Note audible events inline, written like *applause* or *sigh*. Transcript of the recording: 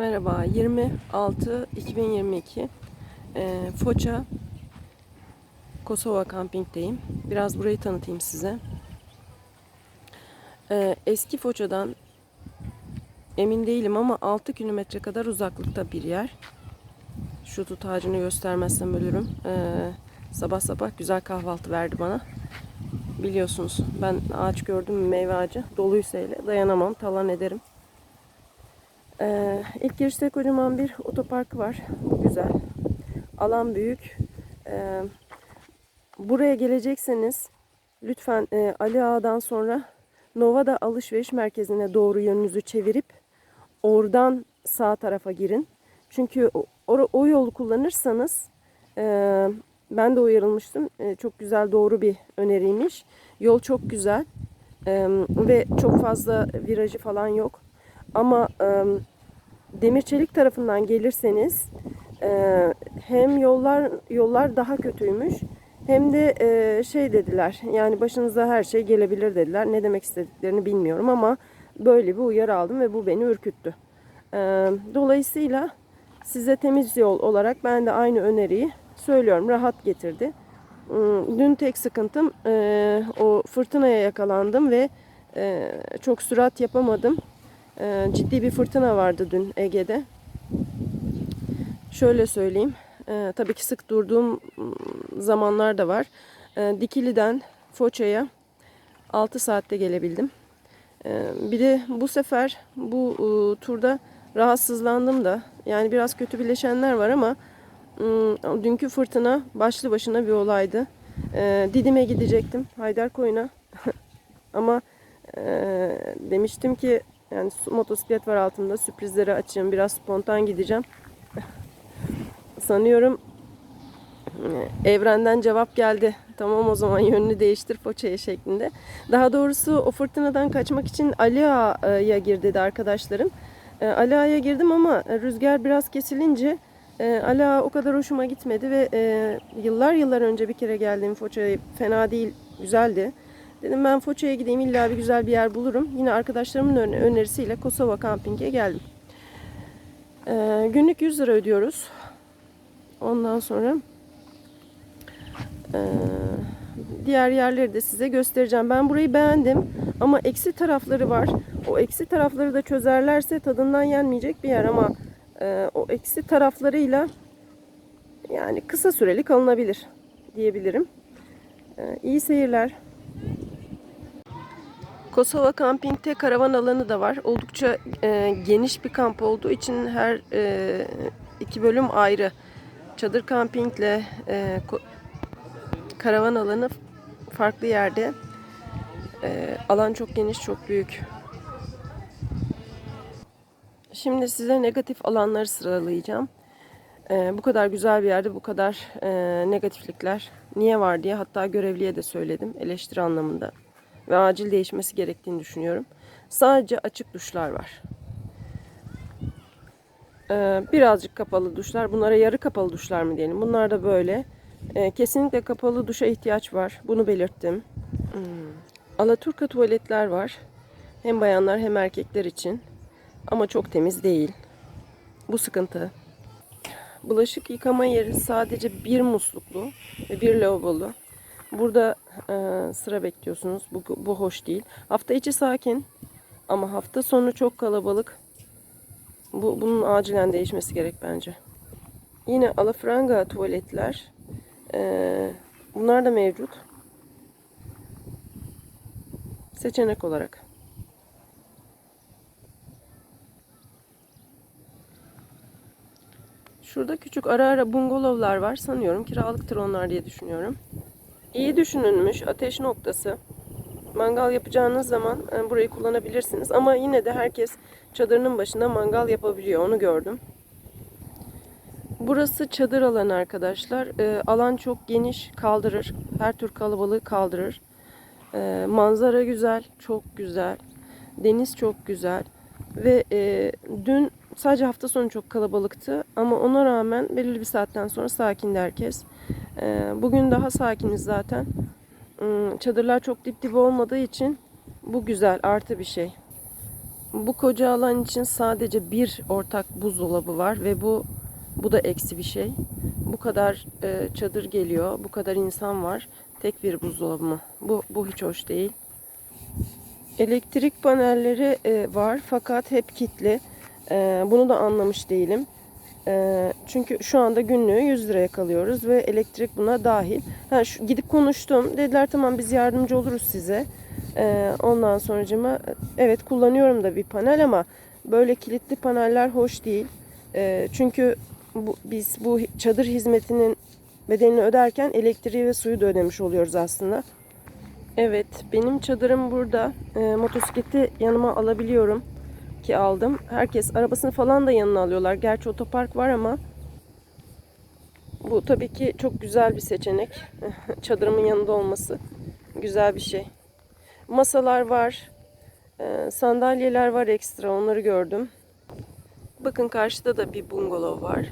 Merhaba, 26 2022 Ee, Foça Kosova Camping'teyim. Biraz burayı tanıtayım size. Ee, eski Foça'dan emin değilim ama 6 kilometre kadar uzaklıkta bir yer. Şu tut ağacını göstermezsem ölürüm. Ee, sabah sabah güzel kahvaltı verdi bana. Biliyorsunuz ben ağaç gördüm meyve ağacı doluysa hele dayanamam talan ederim. Ee, ilk girişte kocaman bir otopark var. Bu güzel. Alan büyük. Ee, buraya gelecekseniz lütfen e, Ali Ağa'dan sonra Nova'da alışveriş merkezine doğru yönünüzü çevirip oradan sağ tarafa girin. Çünkü o, o, yolu kullanırsanız e, ben de uyarılmıştım. E, çok güzel doğru bir öneriymiş. Yol çok güzel e, ve çok fazla virajı falan yok. Ama e, demir çelik tarafından gelirseniz e, hem yollar yollar daha kötüymüş hem de e, şey dediler yani başınıza her şey gelebilir dediler. Ne demek istediklerini bilmiyorum ama böyle bir uyarı aldım ve bu beni ürküttü. E, dolayısıyla size temiz yol olarak ben de aynı öneriyi söylüyorum. Rahat getirdi. Hmm, Dün tek sıkıntım e, o fırtınaya yakalandım ve e, çok sürat yapamadım. Ee, ciddi bir fırtına vardı dün Ege'de. Şöyle söyleyeyim. Ee, tabii ki sık durduğum ım, zamanlar da var. Ee, Dikili'den Foça'ya 6 saatte gelebildim. Ee, bir de bu sefer bu turda rahatsızlandım da. Yani biraz kötü bileşenler var ama ım, dünkü fırtına başlı başına bir olaydı. Didim'e gidecektim. Haydarkoyun'a. *laughs* ama e, demiştim ki yani motosiklet var altımda. Sürprizleri açayım. Biraz spontan gideceğim. *laughs* Sanıyorum e, evrenden cevap geldi. Tamam o zaman yönünü değiştir Foça'ya şeklinde. Daha doğrusu o fırtınadan kaçmak için Ali Ağa'ya gir dedi arkadaşlarım. E, Ali Ağa'ya girdim ama rüzgar biraz kesilince e, Ali o kadar hoşuma gitmedi ve yıllar yıllar önce bir kere geldiğim Foça'ya fena değil, güzeldi. Dedim ben Foça'ya gideyim illa bir güzel bir yer bulurum. Yine arkadaşlarımın öne- önerisiyle Kosova Camping'e geldim. Ee, günlük 100 lira ödüyoruz. Ondan sonra ee, diğer yerleri de size göstereceğim. Ben burayı beğendim ama eksi tarafları var. O eksi tarafları da çözerlerse tadından yenmeyecek bir yer ama ee, o eksi taraflarıyla yani kısa süreli kalınabilir diyebilirim. Ee, iyi seyirler. Kosova Camping'te karavan alanı da var. Oldukça e, geniş bir kamp olduğu için her e, iki bölüm ayrı. Çadır kampingle e, karavan alanı farklı yerde. E, alan çok geniş, çok büyük. Şimdi size negatif alanları sıralayacağım. E, bu kadar güzel bir yerde bu kadar e, negatiflikler niye var diye hatta görevliye de söyledim eleştiri anlamında ve acil değişmesi gerektiğini düşünüyorum. Sadece açık duşlar var. Ee, birazcık kapalı duşlar. Bunlara yarı kapalı duşlar mı diyelim. Bunlar da böyle. Ee, kesinlikle kapalı duşa ihtiyaç var. Bunu belirttim. Hmm. Alaturka tuvaletler var. Hem bayanlar hem erkekler için. Ama çok temiz değil. Bu sıkıntı. Bulaşık yıkama yeri sadece bir musluklu ve bir lavabolu. Burada e, sıra bekliyorsunuz. Bu, bu hoş değil. Hafta içi sakin ama hafta sonu çok kalabalık. Bu, bunun acilen değişmesi gerek bence. Yine alafranga tuvaletler. E, bunlar da mevcut. Seçenek olarak. Şurada küçük ara ara bungalovlar var. Sanıyorum kiralıktır onlar diye düşünüyorum. İyi düşünülmüş ateş noktası. Mangal yapacağınız zaman e, burayı kullanabilirsiniz. Ama yine de herkes çadırının başında mangal yapabiliyor. Onu gördüm. Burası çadır alanı arkadaşlar. E, alan çok geniş kaldırır. Her tür kalabalığı kaldırır. E, manzara güzel, çok güzel. Deniz çok güzel. Ve dün sadece hafta sonu çok kalabalıktı. Ama ona rağmen belirli bir saatten sonra sakindi herkes. Ee, Bugün daha sakiniz zaten. Hmm, Çadırlar çok dip dibe olmadığı için bu güzel, artı bir şey. Bu koca alan için sadece bir ortak buzdolabı var ve bu bu da eksi bir şey. Bu kadar e, çadır geliyor, bu kadar insan var. Tek bir buzdolabı mı? Bu bu hiç hoş değil. Elektrik panelleri e, var fakat hep kilitli. E, bunu da anlamış değilim. E, çünkü şu anda günlüğü 100 liraya kalıyoruz ve elektrik buna dahil. Ha, şu, gidip konuştum. Dediler tamam biz yardımcı oluruz size. E, ondan sonracıma evet kullanıyorum da bir panel ama böyle kilitli paneller hoş değil. E, çünkü bu, biz bu çadır hizmetinin bedelini öderken elektriği ve suyu da ödemiş oluyoruz aslında. Evet, benim çadırım burada. E, motosikleti yanıma alabiliyorum ki aldım. Herkes arabasını falan da yanına alıyorlar. Gerçi otopark var ama bu tabii ki çok güzel bir seçenek. *laughs* Çadırımın yanında olması güzel bir şey. Masalar var. e, sandalyeler var ekstra onları gördüm. Bakın karşıda da bir bungalov var.